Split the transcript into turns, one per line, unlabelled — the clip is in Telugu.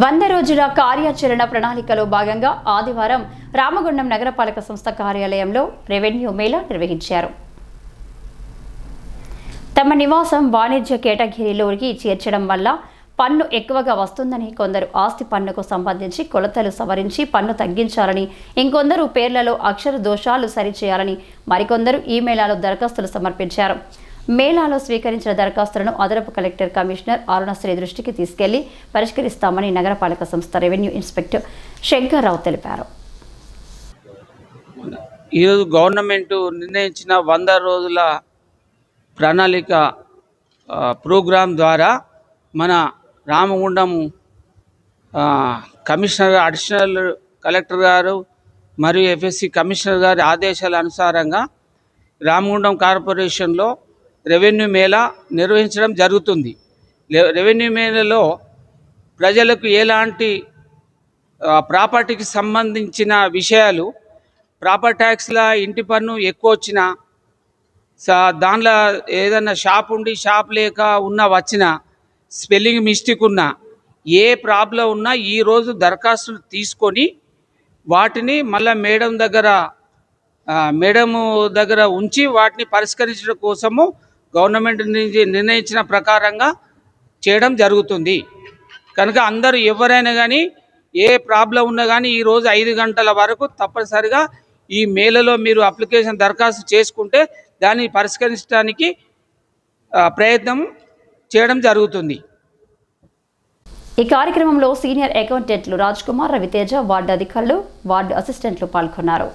వంద రోజుల కార్యాచరణ ప్రణాళికలో భాగంగా ఆదివారం రామగుండం నగరపాలక సంస్థ కార్యాలయంలో రెవెన్యూ మేళా నిర్వహించారు. తమ నివాసం వాణిజ్య కేటగిరీలోకి చేర్చడం వల్ల పన్ను ఎక్కువగా వస్తుందని కొందరు ఆస్తి పన్నుకు సంబంధించి కొలతలు సవరించి పన్ను తగ్గించాలని ఇంకొందరు పేర్లలో అక్షర దోషాలు సరిచేయాలని మరికొందరు ఈ మేళాలో దరఖాస్తులు సమర్పించారు. మేళాలో స్వీకరించిన దరఖాస్తులను అదనపు కలెక్టర్ కమిషనర్ అరుణశ్రీ దృష్టికి తీసుకెళ్ళి పరిష్కరిస్తామని నగరపాలక సంస్థ రెవెన్యూ ఇన్స్పెక్టర్ శంకర్రావు తెలిపారు.
ఈరోజు గవర్నమెంట్ నిర్ణయించిన వంద రోజుల ప్రణాళిక ప్రోగ్రాం ద్వారా మన రామగుండం కమిషనర్ అడిషనల్ కలెక్టర్ గారు మరియు ఎఫ్ఎస్సి కమిషనర్ గారి ఆదేశాల అనుసారంగా రామగుండం కార్పొరేషన్లో రెవెన్యూ మేళా నిర్వహించడం జరుగుతుంది. రెవెన్యూ మేళలో ప్రజలకు ఎలాంటి ప్రాపర్టీకి సంబంధించిన విషయాలు ప్రాపర్ ట్యాక్స్ల ఇంటి పన్ను ఎక్కువ వచ్చినా సా దానిలో ఏదన్నా షాప్ ఉండి షాప్ లేక ఉన్న వచ్చిన స్పెల్లింగ్ మిస్టేక్ ఉన్నా ఏ ప్రాబ్లం ఉన్నా ఈరోజు దరఖాస్తులు తీసుకొని వాటిని మళ్ళీ మేడం దగ్గర మేడము దగ్గర ఉంచి వాటిని పరిష్కరించడం కోసము గవర్నమెంట్ నుంచి నిర్ణయించిన ప్రకారంగా చేయడం జరుగుతుంది. కనుక అందరూ ఎవరైనా కానీ ఏ ప్రాబ్లం ఉన్నా కానీ ఈరోజు ఐదు గంటల వరకు తప్పనిసరిగా ఈ మేళలో మీరు అప్లికేషన్ దరఖాస్తు చేసుకుంటే దాన్ని పరిష్కరించడానికి ప్రయత్నం చేయడం జరుగుతుంది.
ఈ కార్యక్రమంలో సీనియర్ అకౌంటెంట్లు రాజ్ కుమార్ రవితేజ వార్డు అధికారులు వార్డు అసిస్టెంట్లు పాల్గొన్నారు.